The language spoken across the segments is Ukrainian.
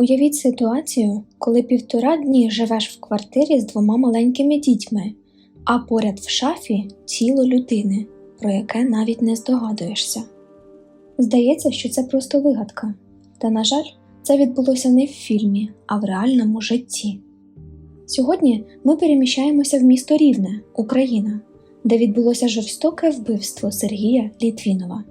Уявіть ситуацію, коли півтора дні живеш в квартирі з двома маленькими дітьми, а поряд в шафі тіло людини, про яке навіть не здогадуєшся. Здається, що це просто вигадка, та, на жаль, це відбулося не в фільмі, а в реальному житті. Сьогодні ми переміщаємося в місто Рівне, Україна, де відбулося жорстоке вбивство Сергія Літвінова.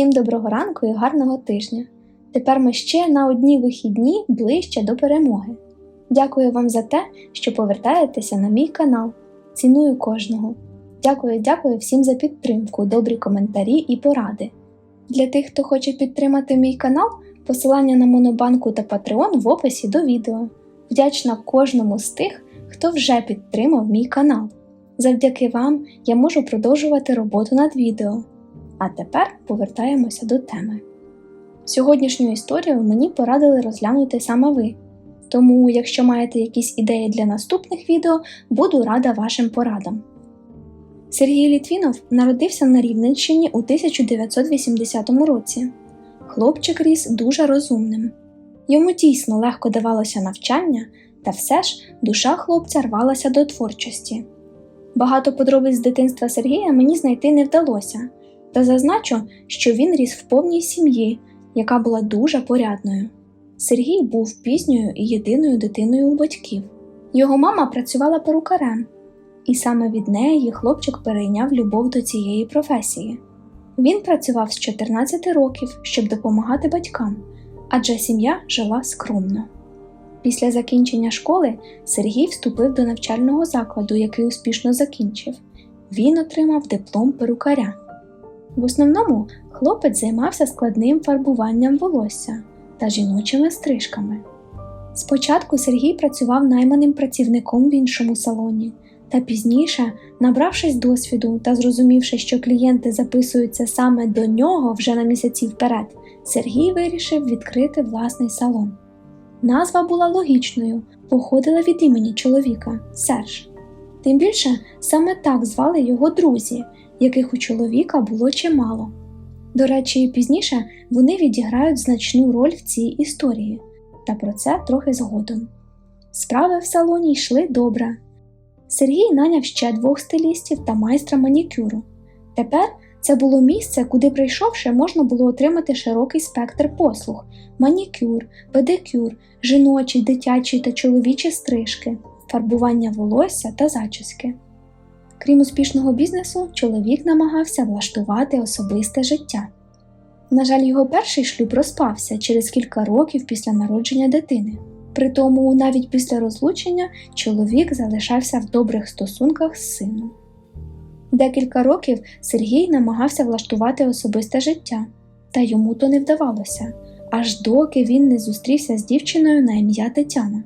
Всім доброго ранку і гарного тижня. Тепер ми ще на одні вихідні ближче до перемоги. Дякую вам за те, що повертаєтеся на мій канал. Ціную кожного. Дякую, дякую всім за підтримку, добрі коментарі і поради. Для тих, хто хоче підтримати мій канал, посилання на Монобанку та Patreon в описі до відео. Вдячна кожному з тих, хто вже підтримав мій канал. Завдяки вам я можу продовжувати роботу над відео. А тепер повертаємося до теми. Сьогоднішню історію мені порадили розглянути саме ви. Тому, якщо маєте якісь ідеї для наступних відео, буду рада вашим порадам. Сергій Літвінов народився на Рівненщині у 1980 році. Хлопчик ріс дуже розумним. Йому дійсно легко давалося навчання, та все ж душа хлопця рвалася до творчості. Багато подробиць з дитинства Сергія мені знайти не вдалося та зазначу, що він ріс в повній сім'ї, яка була дуже порядною. Сергій був пізньою і єдиною дитиною у батьків. Його мама працювала перукарем, і саме від неї хлопчик перейняв любов до цієї професії. Він працював з 14 років, щоб допомагати батькам, адже сім'я жила скромно. Після закінчення школи Сергій вступив до навчального закладу, який успішно закінчив. Він отримав диплом перукаря. В основному хлопець займався складним фарбуванням волосся та жіночими стрижками. Спочатку Сергій працював найманим працівником в іншому салоні, та пізніше, набравшись досвіду та зрозумівши, що клієнти записуються саме до нього вже на місяці вперед, Сергій вирішив відкрити власний салон. Назва була логічною, походила від імені чоловіка Серж. Тим більше саме так звали його друзі, яких у чоловіка було чимало. До речі, пізніше вони відіграють значну роль в цій історії, та про це трохи згодом. Справи в салоні йшли добре. Сергій наняв ще двох стилістів та майстра манікюру. Тепер це було місце, куди, прийшовши, можна було отримати широкий спектр послуг: манікюр, педикюр, жіночі, дитячі та чоловічі стрижки, фарбування волосся та зачіски. Крім успішного бізнесу, чоловік намагався влаштувати особисте життя. На жаль, його перший шлюб розпався через кілька років після народження дитини. Притому, навіть після розлучення, чоловік залишався в добрих стосунках з сином. Декілька років Сергій намагався влаштувати особисте життя, та йому то не вдавалося, аж доки він не зустрівся з дівчиною на ім'я Тетяна.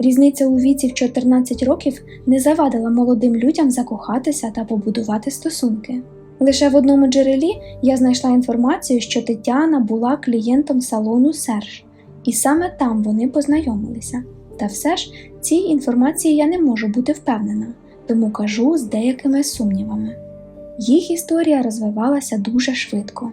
Різниця у віці в 14 років не завадила молодим людям закохатися та побудувати стосунки. Лише в одному джерелі я знайшла інформацію, що Тетяна була клієнтом салону Серж, і саме там вони познайомилися. Та все ж цій інформації я не можу бути впевнена, тому кажу з деякими сумнівами. Їх історія розвивалася дуже швидко.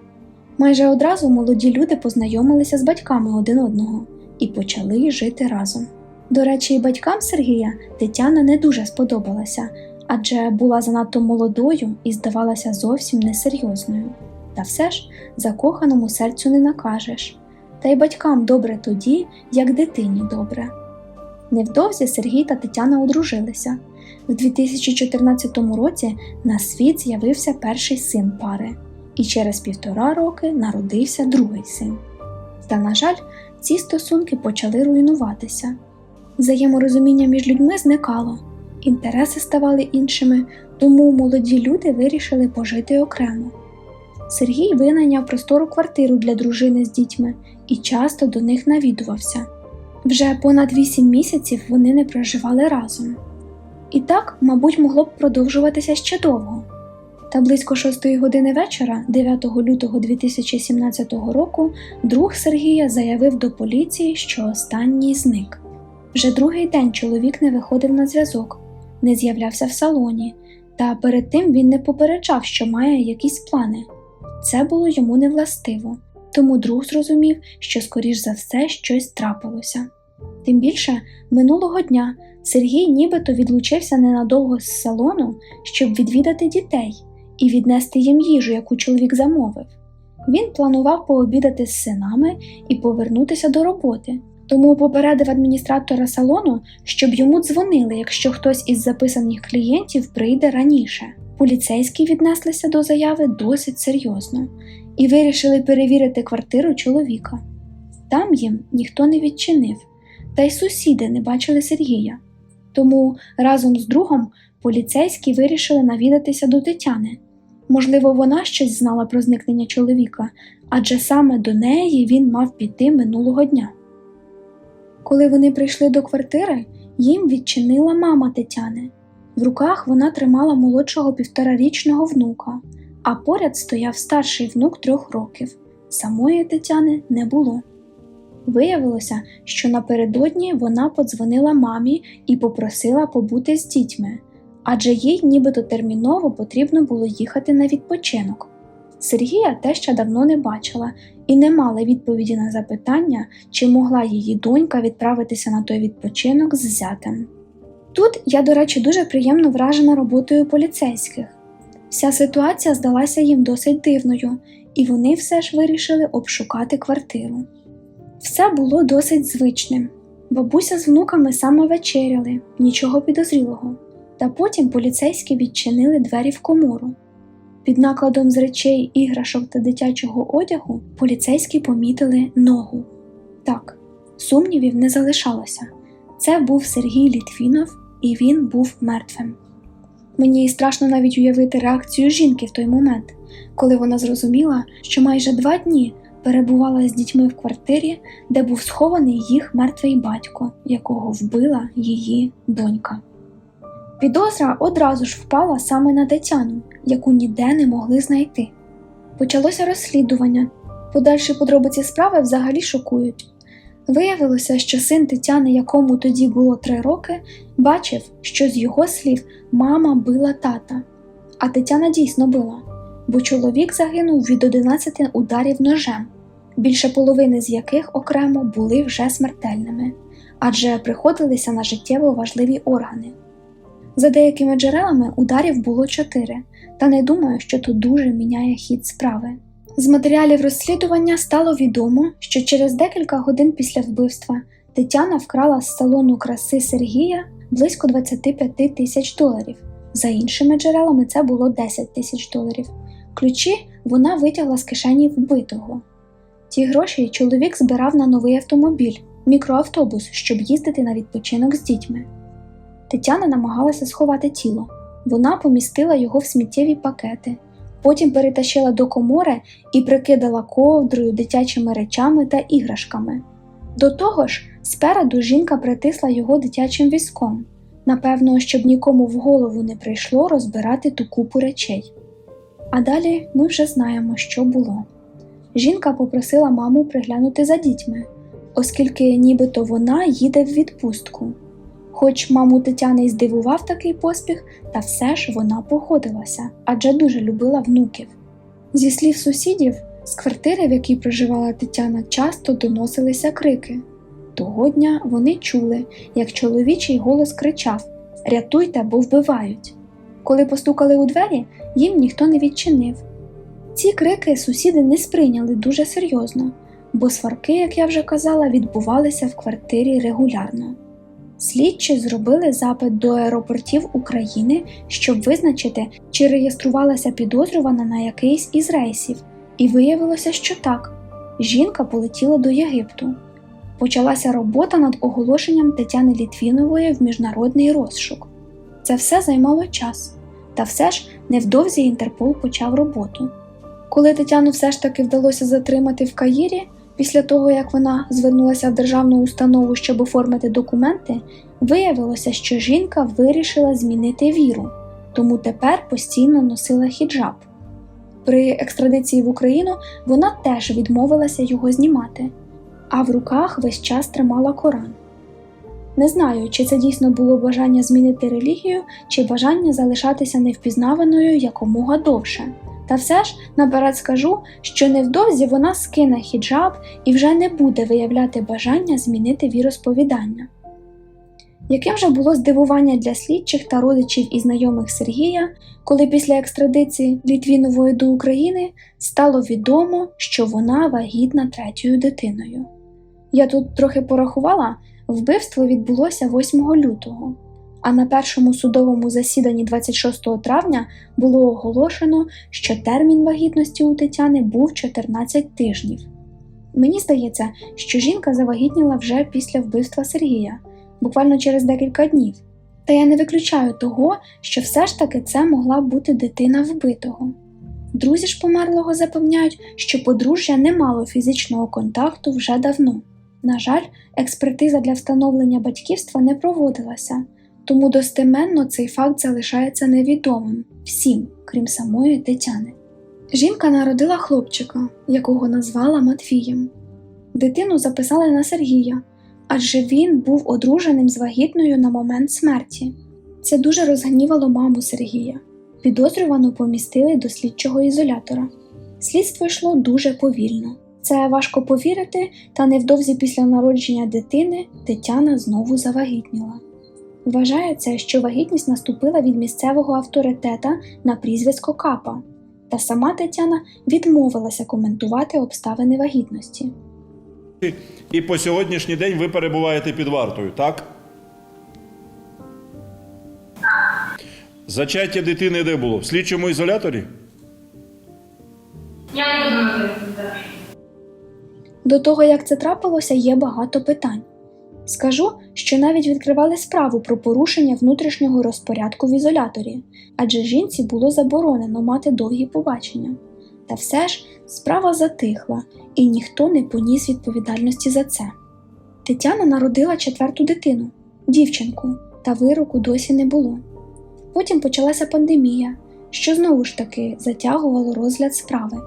Майже одразу молоді люди познайомилися з батьками один одного і почали жити разом. До речі, батькам Сергія Тетяна не дуже сподобалася, адже була занадто молодою і здавалася зовсім несерйозною. Та все ж закоханому серцю не накажеш. Та й батькам добре тоді, як дитині добре. Невдовзі Сергій та Тетяна одружилися. В 2014 році на світ з'явився перший син пари, і через півтора роки народився другий син. Та, на жаль, ці стосунки почали руйнуватися. Взаєморозуміння між людьми зникало, інтереси ставали іншими, тому молоді люди вирішили пожити окремо. Сергій винайняв простору квартиру для дружини з дітьми і часто до них навідувався. Вже понад вісім місяців вони не проживали разом. І так, мабуть, могло б продовжуватися ще довго. Та близько шостої години вечора, 9 лютого 2017 року, друг Сергія заявив до поліції, що останній зник. Вже другий день чоловік не виходив на зв'язок, не з'являвся в салоні, та перед тим він не попереджав, що має якісь плани. Це було йому невластиво, тому друг зрозумів, що, скоріш за все, щось трапилося. Тим більше, минулого дня Сергій нібито відлучився ненадовго з салону, щоб відвідати дітей і віднести їм їжу, яку чоловік замовив. Він планував пообідати з синами і повернутися до роботи, тому попередив адміністратора салону, щоб йому дзвонили, якщо хтось із записаних клієнтів прийде раніше. Поліцейські віднеслися до заяви досить серйозно і вирішили перевірити квартиру чоловіка. Там їм ніхто не відчинив, та й сусіди не бачили Сергія. Тому разом з другом поліцейські вирішили навідатися до Тетяни. Можливо, вона щось знала про зникнення чоловіка, адже саме до неї він мав піти минулого дня. Коли вони прийшли до квартири, їм відчинила мама Тетяни. В руках вона тримала молодшого півторарічного внука, а поряд стояв старший внук трьох років. Самої Тетяни не було. Виявилося, що напередодні вона подзвонила мамі і попросила побути з дітьми, адже їй нібито терміново потрібно було їхати на відпочинок. Сергія теща давно не бачила і не мала відповіді на запитання, чи могла її донька відправитися на той відпочинок з зятем. Тут я, до речі, дуже приємно вражена роботою поліцейських. Вся ситуація здалася їм досить дивною, і вони все ж вирішили обшукати квартиру. Все було досить звичним. Бабуся з внуками саме вечеряли, нічого підозрілого, та потім поліцейські відчинили двері в комору. Під накладом з речей, іграшок та дитячого одягу поліцейські помітили ногу. Так, сумнівів не залишалося. Це був Сергій Літвінов, і він був мертвим. Мені страшно навіть уявити реакцію жінки в той момент, коли вона зрозуміла, що майже два дні перебувала з дітьми в квартирі, де був схований їх мертвий батько, якого вбила її донька. Підозра одразу ж впала саме на Тетяну, яку ніде не могли знайти. Почалося розслідування. Подальші подробиці справи взагалі шокують. Виявилося, що син Тетяни, якому тоді було три роки, бачив, що з його слів мама била тата. А Тетяна дійсно била, бо чоловік загинув від 11 ударів ножем, більше половини з яких окремо були вже смертельними, адже приходилися на життєво важливі органи. За деякими джерелами ударів було чотири, та не думаю, що тут дуже міняє хід справи. З матеріалів розслідування стало відомо, що через декілька годин після вбивства Тетяна вкрала з салону краси Сергія близько 25 тисяч доларів. За іншими джерелами це було 10 тисяч доларів. Ключі вона витягла з кишені вбитого. Ті гроші чоловік збирав на новий автомобіль, мікроавтобус, щоб їздити на відпочинок з дітьми. Тетяна намагалася сховати тіло. Вона помістила його в сміттєві пакети, потім перетащила до комори і прикидала ковдрою, дитячими речами та іграшками. До того ж, спереду жінка притисла його дитячим візком, напевно, щоб нікому в голову не прийшло розбирати ту купу речей. А далі ми вже знаємо, що було. Жінка попросила маму приглянути за дітьми, оскільки нібито вона їде в відпустку. Хоч маму Тетяни й здивував такий поспіх, та все ж вона погодилася, адже дуже любила внуків. Зі слів сусідів, з квартири, в якій проживала Тетяна, часто доносилися крики. Того дня вони чули, як чоловічий голос кричав Рятуйте, бо вбивають. Коли постукали у двері, їм ніхто не відчинив. Ці крики сусіди не сприйняли дуже серйозно, бо сварки, як я вже казала, відбувалися в квартирі регулярно. Слідчі зробили запит до аеропортів України, щоб визначити, чи реєструвалася підозрювана на якийсь із рейсів, і виявилося, що так. Жінка полетіла до Єгипту. Почалася робота над оголошенням Тетяни Літвінової в міжнародний розшук. Це все займало час, та все ж невдовзі Інтерпол почав роботу. Коли Тетяну все ж таки вдалося затримати в Каїрі, Після того, як вона звернулася в державну установу, щоб оформити документи, виявилося, що жінка вирішила змінити віру, тому тепер постійно носила хіджаб. При екстрадиції в Україну вона теж відмовилася його знімати, а в руках весь час тримала Коран. Не знаю, чи це дійсно було бажання змінити релігію, чи бажання залишатися невпізнаваною якомога довше. Та все ж наперед скажу, що невдовзі вона скине хіджаб і вже не буде виявляти бажання змінити віросповідання. Яким же було здивування для слідчих та родичів і знайомих Сергія, коли після екстрадиції Літвінової до України стало відомо, що вона вагітна третьою дитиною. Я тут трохи порахувала, вбивство відбулося 8 лютого, а на першому судовому засіданні 26 травня було оголошено, що термін вагітності у Тетяни був 14 тижнів. Мені здається, що жінка завагітніла вже після вбивства Сергія, буквально через декілька днів. Та я не виключаю того, що все ж таки це могла бути дитина вбитого. Друзі ж померлого запевняють, що подружжя не мало фізичного контакту вже давно. На жаль, експертиза для встановлення батьківства не проводилася, тому достеменно цей факт залишається невідомим всім, крім самої Тетяни. Жінка народила хлопчика, якого назвала Матвієм. Дитину записали на Сергія, адже він був одруженим з вагітною на момент смерті. Це дуже розгнівало маму Сергія. Підозрювану помістили до слідчого ізолятора. Слідство йшло дуже повільно. Це важко повірити, та невдовзі після народження дитини Тетяна знову завагітніла. Вважається, що вагітність наступила від місцевого авторитета на прізвисько Капа, та сама Тетяна відмовилася коментувати обставини вагітності. І по сьогоднішній день ви перебуваєте під вартою, так? Зачаття дитини де було? В слідчому ізоляторі? Я не зараз. До того, як це трапилося, є багато питань. Скажу, що навіть відкривали справу про порушення внутрішнього розпорядку в ізоляторі, адже жінці було заборонено мати довгі побачення. Та все ж справа затихла, і ніхто не поніс відповідальності за це. Тетяна народила четверту дитину, дівчинку, та вироку досі не було. Потім почалася пандемія, що знову ж таки затягувало розгляд справи.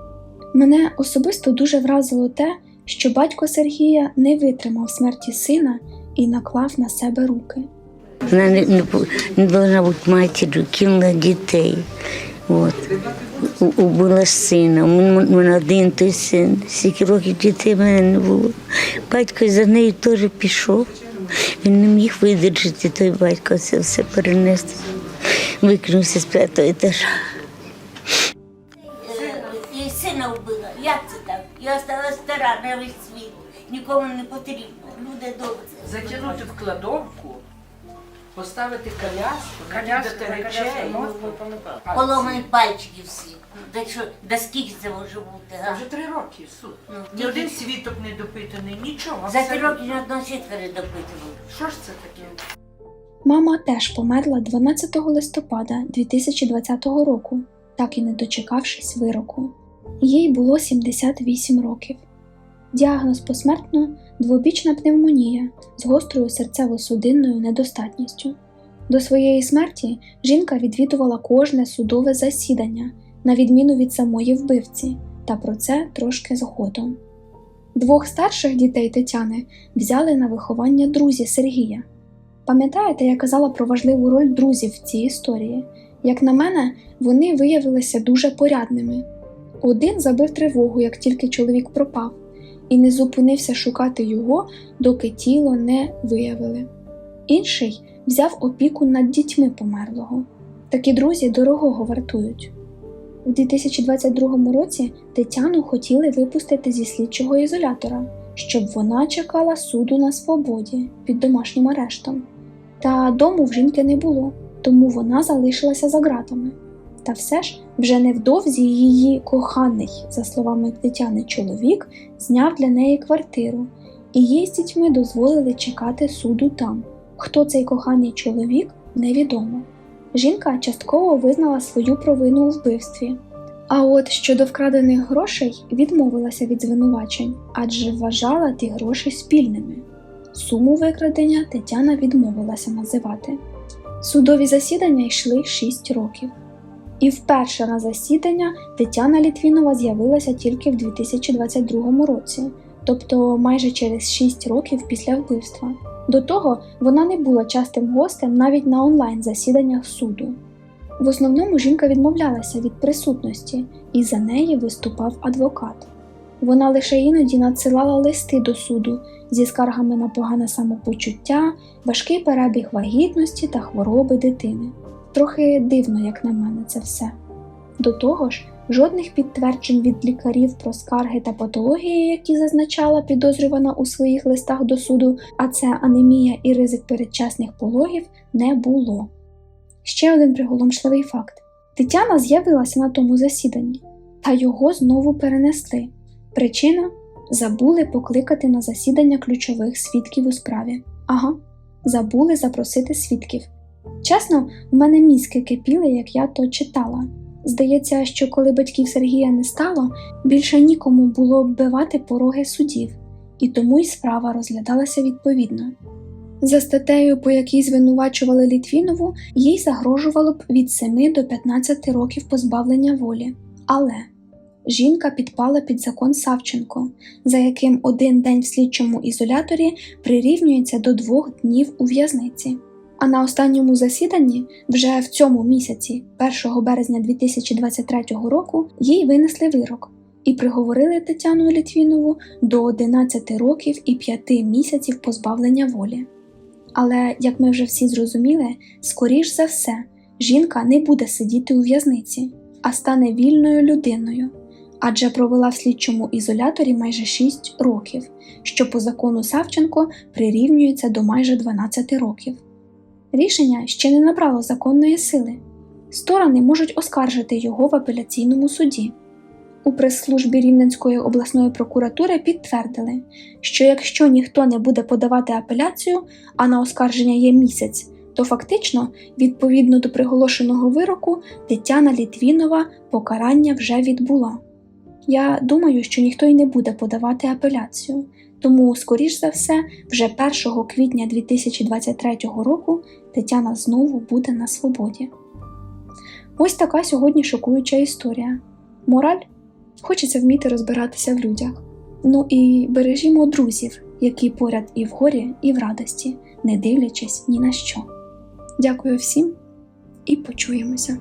Мене особисто дуже вразило те, що батько Сергія не витримав смерті сина і наклав на себе руки. Вона не, не, не повинна бути матір'ю, кинула дітей. От. Убила сина. У мене один той син. Скільки років дітей в мене не було. Батько за нею теж пішов. Він не міг видержати той батько це все перенести. Викинувся з п'ятого етажа. Весь світ. Нікому не потрібно. Люди добре. Закинути в кладовку, поставити коляску, Коляску, речей. Поломані пальчики всі. Так що, да скільки це може бути? Це га? вже три роки суд. Ну, Ні один світок не допитаний, нічого. За три роки ні одного свідка не допитували. Що ж це таке? Мама теж померла 12 листопада 2020 року, так і не дочекавшись вироку. Їй було 78 років. Діагноз посмертно двобічна пневмонія з гострою серцево-судинною недостатністю. До своєї смерті жінка відвідувала кожне судове засідання, на відміну від самої вбивці, та про це трошки згодом. Двох старших дітей Тетяни взяли на виховання друзі Сергія. Пам'ятаєте, я казала про важливу роль друзів в цій історії? Як на мене, вони виявилися дуже порядними. Один забив тривогу, як тільки чоловік пропав, і не зупинився шукати його, доки тіло не виявили. Інший взяв опіку над дітьми померлого. Такі друзі дорогого вартують. У 2022 році Тетяну хотіли випустити зі слідчого ізолятора, щоб вона чекала суду на свободі під домашнім арештом. Та дому в жінки не було, тому вона залишилася за ґратами. Та все ж вже невдовзі її коханий, за словами Тетяни, чоловік зняв для неї квартиру, і їй з дітьми дозволили чекати суду там. Хто цей коханий чоловік, невідомо. Жінка частково визнала свою провину у вбивстві, А от щодо вкрадених грошей відмовилася від звинувачень, адже вважала ті гроші спільними. Суму викрадення Тетяна відмовилася називати. Судові засідання йшли 6 років. І вперше на засідання Тетяна Літвінова з'явилася тільки в 2022 році, тобто майже через 6 років після вбивства. До того вона не була частим гостем навіть на онлайн засіданнях суду. В основному жінка відмовлялася від присутності, і за неї виступав адвокат. Вона лише іноді надсилала листи до суду зі скаргами на погане самопочуття, важкий перебіг вагітності та хвороби дитини. Трохи дивно, як на мене, це все. До того ж, жодних підтверджень від лікарів про скарги та патології, які зазначала підозрювана у своїх листах до суду, а це анемія і ризик передчасних пологів, не було. Ще один приголомшливий факт: Тетяна з'явилася на тому засіданні, та його знову перенесли. Причина забули покликати на засідання ключових свідків у справі. Ага, забули запросити свідків. Чесно, в мене мізки кипіли, як я то читала. Здається, що коли батьків Сергія не стало, більше нікому було вбивати пороги судів, і тому й справа розглядалася відповідно. За статтею, по якій звинувачували Літвінову, їй загрожувало б від 7 до 15 років позбавлення волі. Але жінка підпала під закон Савченко, за яким один день в слідчому ізоляторі прирівнюється до двох днів у в'язниці. А на останньому засіданні, вже в цьому місяці, 1 березня 2023 року, їй винесли вирок і приговорили Тетяну Літвінову до 11 років і 5 місяців позбавлення волі. Але, як ми вже всі зрозуміли, скоріш за все, жінка не буде сидіти у в'язниці, а стане вільною людиною, адже провела в слідчому ізоляторі майже 6 років, що по закону Савченко прирівнюється до майже 12 років. Рішення ще не набрало законної сили. Сторони можуть оскаржити його в апеляційному суді. У прес-службі Рівненської обласної прокуратури підтвердили, що якщо ніхто не буде подавати апеляцію, а на оскарження є місяць, то фактично, відповідно до приголошеного вироку, Тетяна Літвінова покарання вже відбула. Я думаю, що ніхто й не буде подавати апеляцію, тому, скоріш за все, вже 1 квітня 2023 року Тетяна знову буде на свободі. Ось така сьогодні шокуюча історія. Мораль хочеться вміти розбиратися в людях. Ну і бережімо друзів, які поряд і в горі, і в радості, не дивлячись ні на що. Дякую всім і почуємося.